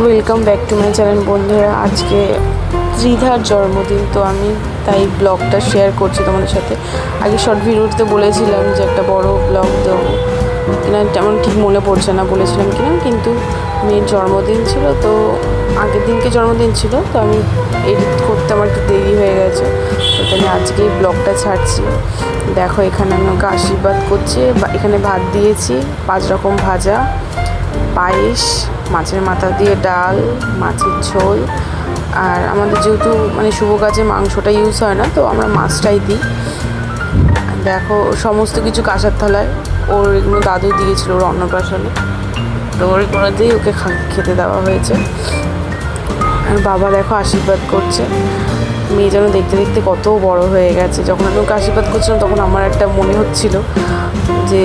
Welcome back to my channel বন্ধুরা। আজকে ত্রিধার জন্মদিন, তো আমি তাই ব্লগটা শেয়ার করছি তোমাদের সাথে। আগে শর্ট ভিডিওতে বলেছিলাম যে একটা বড় ব্লগ দেবো। কিনা তেমন ঠিক মনে পড়ছে না, বলেছিলাম কিনা, কিন্তু মেয়ের জন্মদিন ছিল, তো আগের দিনকে জন্মদিন ছিল, তো আমি এডিট করতে আমার একটু দেরি হয়ে গেছে। তো আমি আজকেই ব্লগটা ছাড়ছি। দেখো, এখানে আমি ওকে আশীর্বাদ করছি এখানে ভাত দিয়েছি, পাঁচ রকম ভাজা। পায়েস, মাছের মাথা দিয়ে ডাল, মাছের ঝোল। আর আমাদের যেহেতু মানে শুভ কাজে মাংসটা ইউজ হয় না, তো আমরা মাছটাই দিই। দেখো, সমস্ত কিছু কাঁসার থালায়। ওর এগুলো দাদু দিয়েছিল ওর অন্নপ্রাশনে। তো ওর এগুলো দিয়েই ওকে খেতে দেওয়া হয়েছে। আর বাবা দেখো আশীর্বাদ করছে। মেয়ে যেন দেখতে দেখতে কত বড় হয়ে গেছে। যখন আমি ওকে আশীর্বাদ করছিলাম, তখন আমার একটা মনে হচ্ছিল যে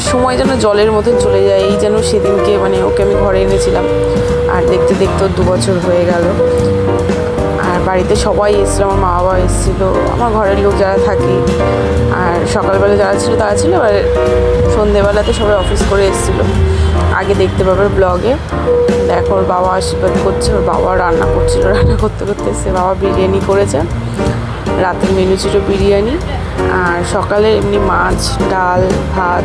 সময় যেন জলের মতন চলে যায়, এই যেন সেদিনকে মানে ওকে আমি ঘরে এনেছিলাম। আর দেখতে দেখতে দু বছর হয়ে গেল। আর বাড়িতে সবাই এসেছিল, আমার মা বাবা এসেছিল, আমার ঘরের লোক যারা থাকে। আর সকালবেলা যারা ছিল, তারা ছিল, আর সন্ধেবেলাতে সবাই অফিস করে এসেছিল। আগে দেখতে পাবে ব্লগে দেখো, ওর বাবা আশীর্বাদ করছে, ওর বাবা রান্না করছিল, রান্না করতে করতে এসে বাবা বিরিয়ানি করেছে। রাতের মেনু ছিল বিরিয়ানি। আর সকালে এমনি মাছ, ডাল, ভাত,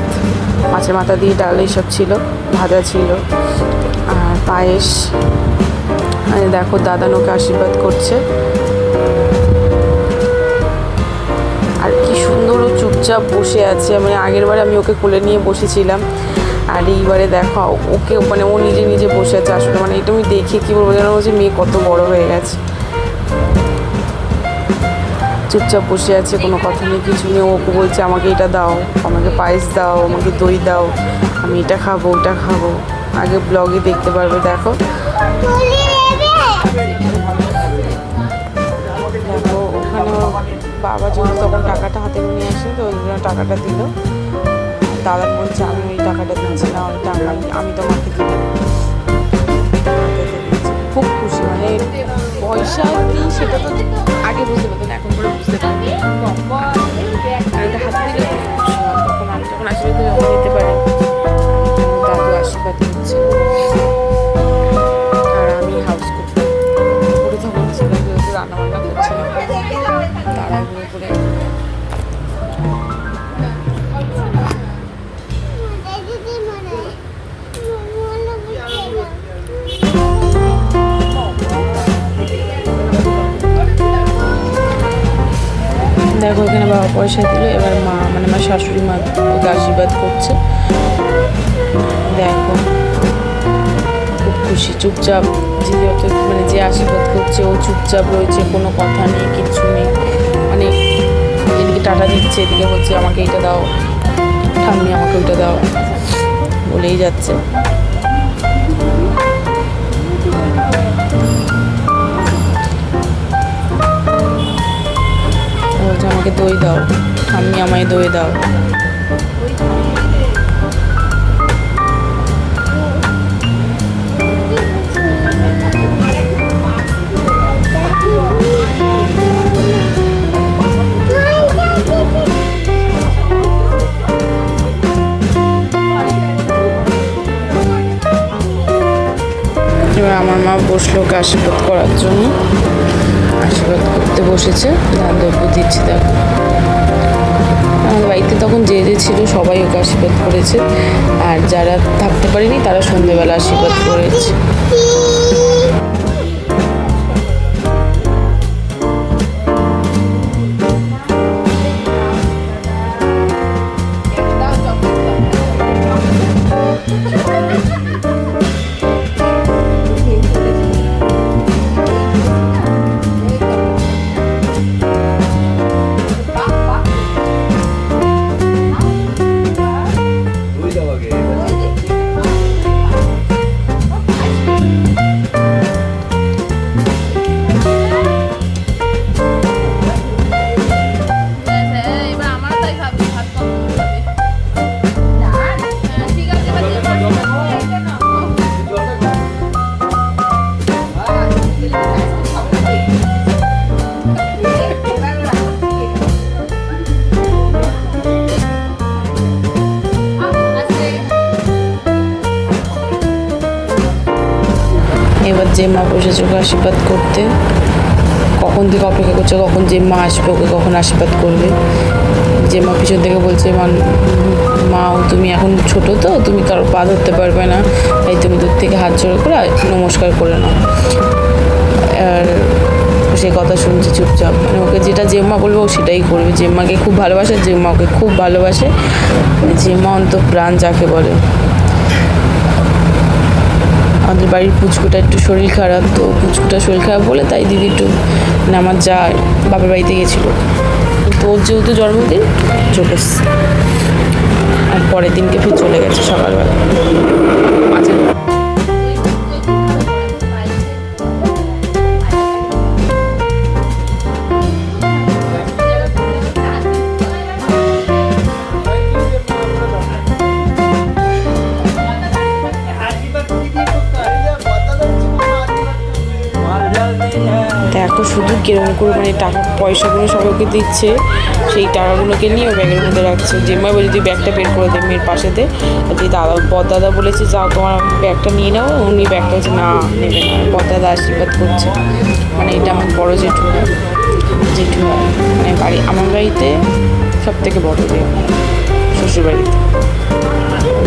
মাছের মাথা দিয়ে ডাল এইসব ছিল, ভাজা ছিল। আর পায়েস দেখো দাদা ওকে আশীর্বাদ করছে। আর কি সুন্দর ও চুপচাপ বসে আছে। মানে আগের বারে আমি ওকে কোলে নিয়ে বসেছিলাম। আর এইবারে দেখো, ওকে মানে ও নিজে নিজে বসে আছে আসলে। মানে এটা আমি দেখে কী বলব যেন বলছি মেয়ে কত বড় হয়ে গেছে। চুপচাপ বসে আছে, কোনো কথা নেই, কিছু নেই। ওকে বলছে, আমাকে এটা দাও, আমাকে পায়েস দাও, আমাকে দই দাও, আমি এটা খাব, ওটা খাব। আগে ব্লগে দেখতে পারবে, দেখো। দেখো ওখানে ওর বাবা যেহেতু তখন টাকাটা হাতে নিয়ে আসে, তো ওই জন্য টাকাটা দিল। দাদা বলছে, আমি ওই টাকাটা দিচ্ছি না, ওই টাকা আমি- তোমাকে দিব। খুব খুশি মানে পয়সা কি সেটা তো আগে বুঝতে পারতো না, এখন করে বুঝতে পারি আমি হাতে দিলে তখন আমি পারি দাদু আশীর্বাদ বাবা পয়সা দিল, এবার মা মানে আমার শাশুড়ি মা ওকে আশীর্বাদ করছে। দেখো, খুব খুশি, চুপচাপ যে যত মানে যে আশীর্বাদ করছে, ও চুপচাপ রয়েছে, কোনো কথা নেই, কিচ্ছু নেই। মানে এদিকে টাটা দিচ্ছে, এদিকে হচ্ছে আমাকে এটা দাও, ঠাম্মি, আমাকে ওইটা দাও। বলেই যাচ্ছে। আমাকে দই দাও। আমি আমায় দই দাও। আমার মা বসল ওকে করার জন্য। আশীর্বাদ করতে বসেছে ধান দ্রব্য দিচ্ছি দেখো আমাদের বাড়িতে তখন যে যে ছিল সবাই ওকে আশীর্বাদ করেছে। আর যারা থাকতে পারেনি তারা সন্ধেবেলা আশীর্বাদ করেছে। যে মা বসেছে ওকে আশীর্বাদ করতে। কখন থেকে অপেক্ষা করছে, কখন যে মা আসবে ওকে কখন আশীর্বাদ করবে। যে মা পিছন থেকে বলছে "মান- মা, তুমি এখন ছোট তো, তুমি কারও পা ধরতে পারবে না। তাই তুমি দূর থেকে হাত জোড় করে নমস্কার করে নাও। আর সে কথা শুনছে চুপচাপ। মানে ওকে যেটা জেম্মা বলবে ও সেটাই করবে। জেম্মাকে খুব ভালোবাসে জেম্মা ওকে খুব ভালোবাসে। মানে জেম্মা অন্ত প্রাণ যাকে বলে। আমাদের বাড়ির পুচকুটা একটু শরীর খারাপ, তো পুচকুটা শরীর খারাপ বলে তাই দিদি একটু মানে আমার যা বাপের বাড়িতে গেছিল। তো ওর যেহেতু জন্মদিন, চলে এসছে। আর পরের দিনকে ফির চলে গেছে সকালবেলা। মানে টাকা, পয়সাগুলো সবাইকে দিচ্ছে, সেই টাকাগুলোকে নিয়ে ব্যাগের মধ্যে রাখছে। জেম্মা বলে তুই ব্যাগটা বের করে দে মেয়ের পাশেতে যে দাদা বদাদা বলেছে, যাও তোমার ব্যাগটা নিয়ে নাও। উনি ব্যাগটা হচ্ছে না, নেবে না। বদাদা আশীর্বাদ করছে। মানে এটা আমার বড় জেঠু জেঠু মানে বাড়ি, আমার বাড়িতে সব থেকে বড় যে শ্বশুর বাড়িতে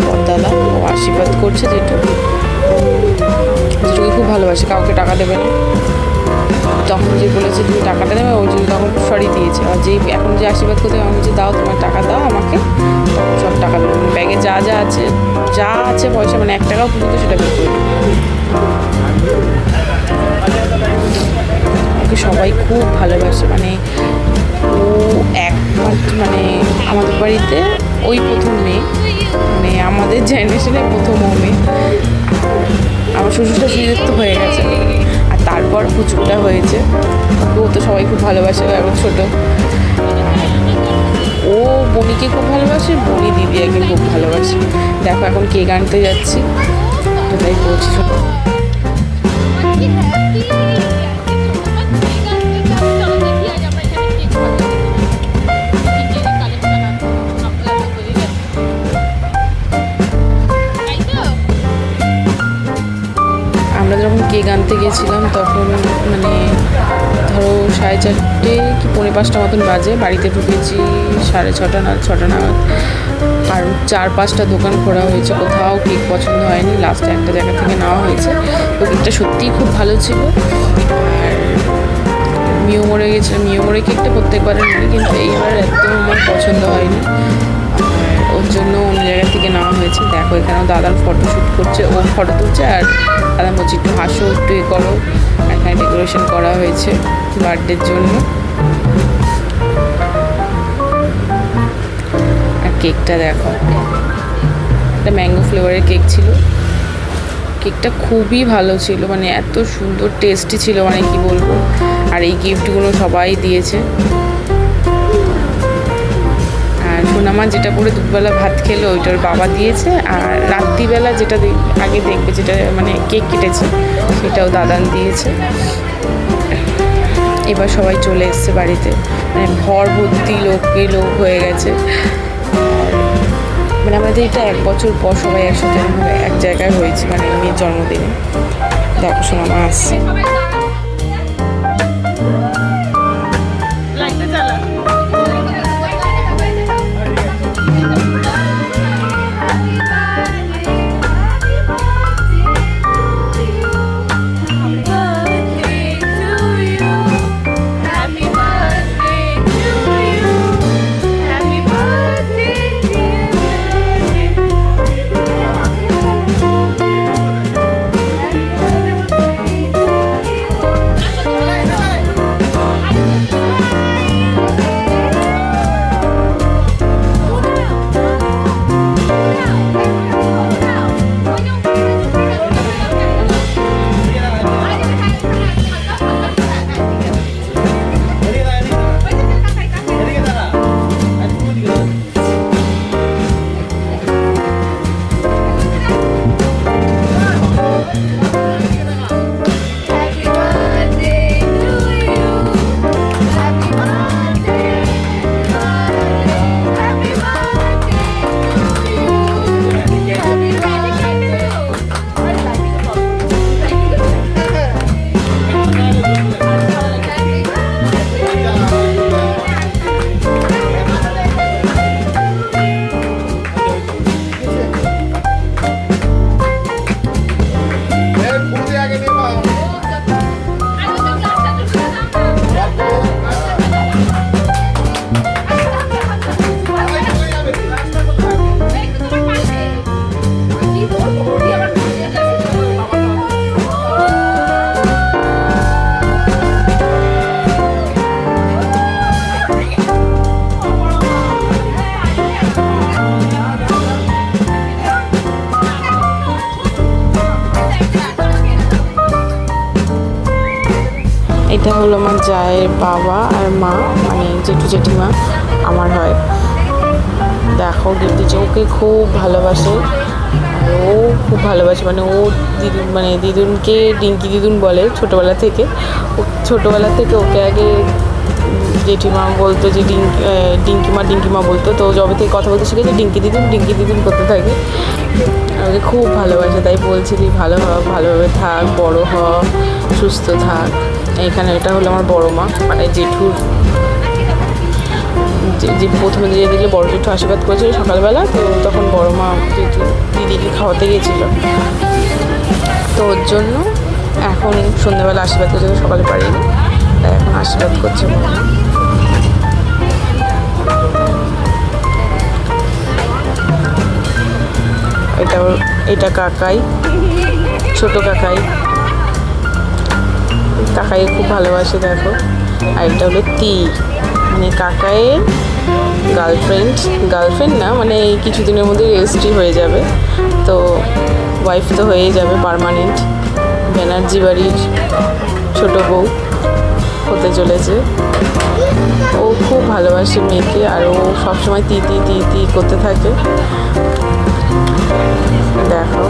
বদাদা ও আশীর্বাদ করছে জেঠু। জেঠুকে খুব ভালোবাসে, কাউকে টাকা দেবে না। তখন যে বলেছে তুমি টাকাটা দেবে ওই জন্য তখন সরি দিয়েছে। আর যেই এখন যে আশীর্বাদ করতে আমি বলছি, দাও তোমার টাকা, দাও আমাকে। সব টাকা দেবে। ব্যাগে যা যা আছে যা আছে পয়সা মানে এক টাকাও পর্যন্ত সেটা বের ওকে সবাই খুব ভালোবাসে। মানে ও একমাত্র মানে আমাদের বাড়িতে ওই প্রথম মেয়ে। মানে আমাদের জেনারেশনে প্রথম মেয়ে। আমার শ্বশুর শাশুড়িদের তো হয়ে গেছে। তারপর পুচকুটা হয়েছে। ও তো সবাই খুব ভালোবাসে এখন ছোটো। ও বনিকে খুব ভালোবাসে বনি দিদি একদিন খুব ভালোবাসে। দেখো এখন কেক আনতে যাচ্ছি। তো তাই যখন গিয়েছিলাম, তখন মানে ধরো সাড়ে চারটে কি পৌনে পাঁচটা মতন বাজে, বাড়িতে ঢুকেছি সাড়ে ছটা না, ছটা নাগাদ। আর চার পাঁচটা দোকান খোলা হয়েছে, কোথাও কেক পছন্দ হয়নি লাস্টে একটা জায়গা থেকে নেওয়া হয়েছে। তো কেকটা সত্যিই খুব ভালো ছিল। আর মিও মোড়ে গেছিলাম মিও মোড়ে কেকটা প্রত্যেকবারে নিই, কিন্তু এইবার একদম আমার পছন্দ হয়নি। জন্য অন্য জায়গা থেকে নেওয়া হয়েছে। দেখো এখানে দাদার ফটো শ্যুট করছে, ও ফটো তুলছে আর দাদা বলছে, একটু হাসো, একটু এ করো। এখানে ডেকোরেশন করা হয়েছে বার্থডের জন্য। আর কেকটা দেখো। একটা ম্যাঙ্গো ফ্লেভারের কেক ছিল। কেকটা খুবই ভালো ছিল মানে এত সুন্দর টেস্টি ছিল মানে কি বলব? আর এই গিফটগুলো সবাই দিয়েছে। সোনামা যেটা পরে দুপুরবেলা ভাত খেলো, ওইটার বাবা দিয়েছে। আর রাত্রিবেলা যেটা আগে দেখবে যেটা মানে কেক কেটেছে, সেটাও দাদান দিয়েছে। এবার সবাই চলে এসছে বাড়িতে। মানে ভর ভর্তি লোককে লোক হয়ে গেছে। মানে আমাদের এটা এক বছর পর সবাই একসাথে এক জায়গায় হয়েছে মানে মেয়ের জন্মদিনে। দেখো সোনামা আসছে। হলো আমার জায়ের বাবা আর মা মানে জেঠু জেঠিমা, আমার হয়। দেখো দিচ্ছে ওকে খুব ভালোবাসে। ও খুব ভালোবাসে মানে ও দিদুন মানে দিদুনকে ডিঙ্কি দিদুন বলে ছোটোবেলা থেকে। ও ছোটোবেলা থেকে ওকে আগে জেঠিমা বলতো যে ডিঙ্কি ডিঙ্কিমা ডিঙ্কিমা বলতো। তো যবে থেকে কথা বলতে শিখেছে, ডিঙ্কি দিদুন ডিঙ্কি দিদুন করতে থাকে। আমাকে খুব ভালোবাসে, তাই বলছি তুই ভালো হ, ভালোভাবে থাক, বড় হ, সুস্থ থাক। এখানে এটা হলো আমার বড় মা মানে জেঠুর। যে প্রথমে যে দিকে বড় জেঠু আশীর্বাদ করেছিল সকালবেলা, তো তখন বড় মা জেঠু দিদিকে খাওয়াতে গিয়েছিল। তো ওর জন্য এখন সন্ধ্যাবেলা আশীর্বাদ করছে সকালে পারিনি, তাই এখন আশীর্বাদ করছে। এটা এটা কাকাই, ছোট কাকাই। কাকাই খুব ভালোবাসে, দেখো। আর এটা হলো তি। মানে কাকায়ের গার্লফ্রেন্ড গার্লফ্রেন্ড না মানে এই কিছুদিনের মধ্যে রেজিস্ট্রি হয়ে যাবে। তো ওয়াইফ তো হয়েই যাবে পার্মানেন্ট ব্যানার্জি বাড়ির ছোটো বউ হতে চলেছে। ও খুব ভালোবাসে মেয়েকে, আর ও সবসময় তি তি তি তি করতে থাকে। দেখো।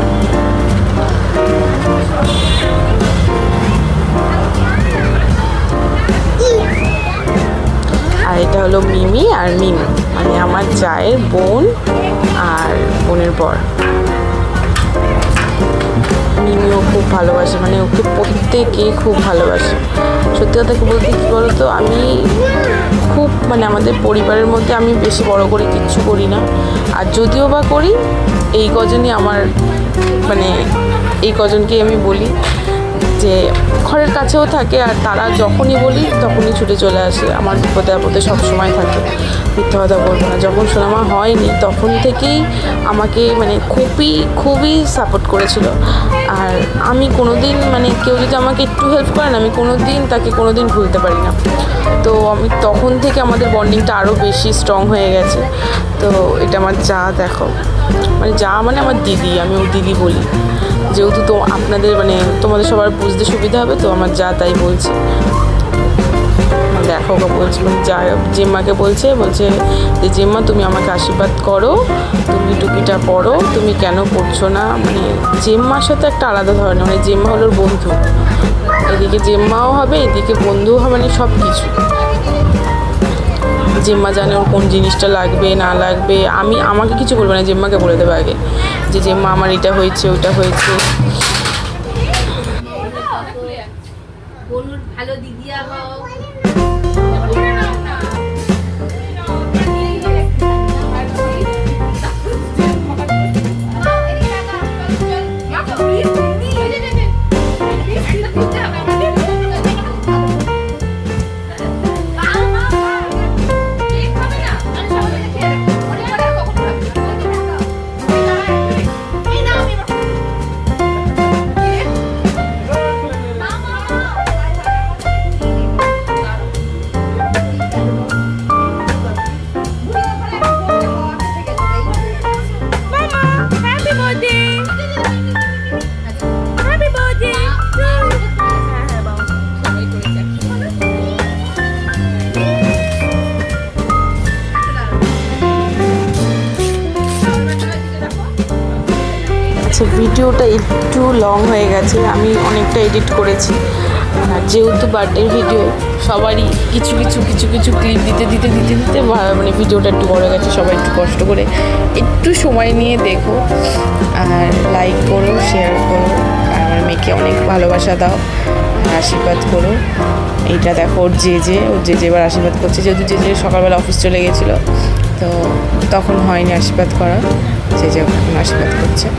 আর এটা হলো মিমি আর মিমি। মানে আমার জায়ের বোন আর বোনের বর। মিমিও খুব ভালোবাসে মানে ওকে প্রত্যেকেই খুব ভালোবাসে। সত্যি কথা বলতে, কী বলো তো আমি খুব মানে আমাদের পরিবারের মধ্যে আমি বেশি বড় করে কিচ্ছু করি না। আর যদিও বা করি, এই কজনই আমার মানে এই কজনকেই আমি বলি। যে ঘরের কাছেও থাকে আর তারা যখনই বলি তখনই ছুটে চলে আসে। আমার বিপদে আপদে সবসময় থাকে। মিথ্যা কথা বলব না। যখন সোনামা হয়নি তখন থেকেই আমাকে মানে খুবই খুবই সাপোর্ট করেছিল। আর আমি কোনো দিন মানে কেউ যদি আমাকে একটু হেল্প করে না আমি কোনো দিন তাকে কোনো দিন ভুলতে পারি না। তো আমি তখন থেকে আমাদের বন্ডিংটা আরও বেশি স্ট্রং হয়ে গেছে। তো এটা আমার যা দেখো। মানে যা মানে আমার দিদি, আমি ওর দিদি বলি। যেহেতু তো আপনাদের মানে তোমাদের সবার বুঝতে সুবিধা হবে, তো আমার যা তাই বলছে। দেখো ওকে বলছি মানে যা জেম্মাকে বলছে বলছে যে, জেম্মা, তুমি আমাকে আশীর্বাদ করো, তুমি টুপিটা পরো, তুমি কেন পড়ছো না? মানে জেম্মার সাথে একটা আলাদা ধরনের মানে জেম্মা হলো বন্ধু। এদিকে জেম্মাও হবে, এদিকে বন্ধুও হবে মানে সব কিছু জেম্মা জানে ওর কোন জিনিসটা লাগবে, না লাগবে। আমি, আমাকে কিছু বলব না, জেম্মাকে বলে দেবো আগে যে, জেম্মা, আমার এটা হয়েছে, ওটা হয়েছে। ভালো দিদিয়া আচ্ছা ভিডিওটা একটু লং হয়ে গেছে, আমি অনেকটা এডিট করেছি। যেহেতু বার্থডের ভিডিও সবারই কিছু কিছু কিছু কিছু ক্লিপ দিতে দিতে দিতে দিতে মানে ভিডিওটা একটু বড় গেছে, সবাই একটু কষ্ট করে একটু সময় নিয়ে দেখো। আর লাইক করো শেয়ার করো আর আমার মেয়েকে অনেক ভালোবাসা দাও আশীর্বাদ করো। এইটা দেখো ওর যে যে, ওর যে যে এবার আশীর্বাদ করছে, যেহেতু যে যে সকালবেলা অফিস চলে গেছিল, তো তখন হয়নি আশীর্বাদ করা, যে যে আশীর্বাদ করছে।